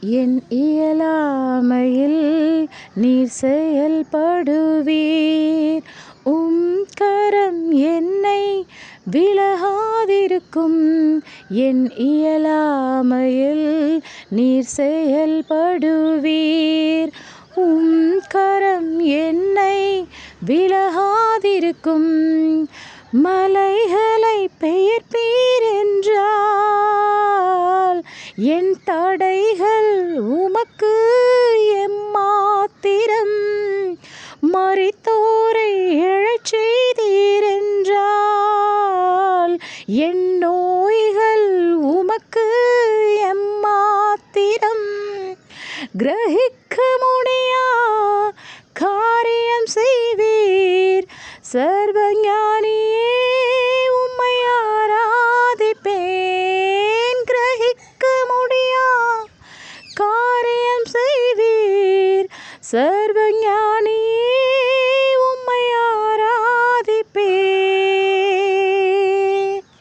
என் இயலாமையில் நீர் செயல்படுவீர். உம் கரம் என்னை விலகாதிருக்கும். என் இயலாமையில் நீர் செயல்படுவீர். உம் கரம் என்னை விலகாதிருக்கும். மலைகளை பெயர்ப்பி என் தடைகள் உமக்கு எம்மாத்திரம். மறித்தோரை எழச் செய்தீரென்றால் என் நோய்கள் உமக்கு எம்மாத்திரம். கிரகிக்க முடியா காரியம் செய்வீர். சர்வஞானி கிரகிக்க